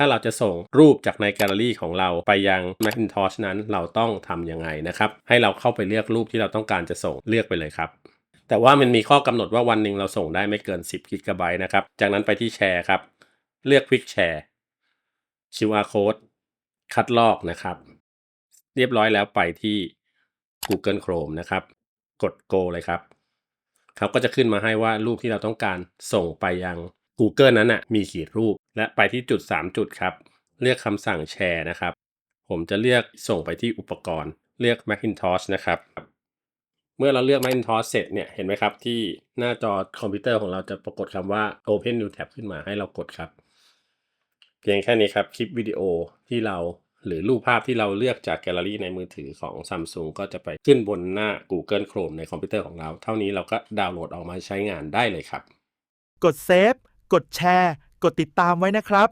ถ้าเราจะส่งรูปจากในแกลเลอรี่ของเราไปยัง Macintosh นั้นเราต้องทำยังไงนะครับ ให้เราเข้าไปเลือกรูปที่เราต้องการจะส่งเลือกไปเลยครับแต่ว่ามันมีข้อกำหนดว่าวันหนึ่งเราส่งได้ไม่เกิน 10 g b นะครับ จากนั้นไปที่แชร์ครับ เลือก Quick Share QR Code คัดลอกนะครับ เรียบร้อยแล้วไปที่ Google Chrome นะครับ กด Go เลยครับ เขาก็จะขึ้นมาให้ว่ารูปที่เราต้องการส่งไปยัง Google นั้นน่ะมีขีดรูป และไปที่จุด 3 จุดครับ เลือกคำสั่งแชร์นะครับ ผมจะเลือกส่งไปที่อุปกรณ์ เลือก Macintosh นะครับ เมื่อเราเลือก Macintosh เสร็จเนี่ยเห็นไหมครับ ที่หน้าจอคอมพิวเตอร์ของเราจะปรากฏคำว่า Open New Tab ขึ้นมาให้เรากดครับ เพียงแค่นี้ครับคลิปวิดีโอที่เราหรือรูปภาพที่เราเลือกจากแกลเลอรี่ในมือถือของ Samsung ก็จะไปขึ้นบนหน้า Google Chrome ในคอมพิวเตอร์ของเรา เท่านี้เราก็ดาวน์โหลดออกมาใช้งานได้เลยครับ กดเซฟ กดแชร์ กดติดตามไว้นะครับ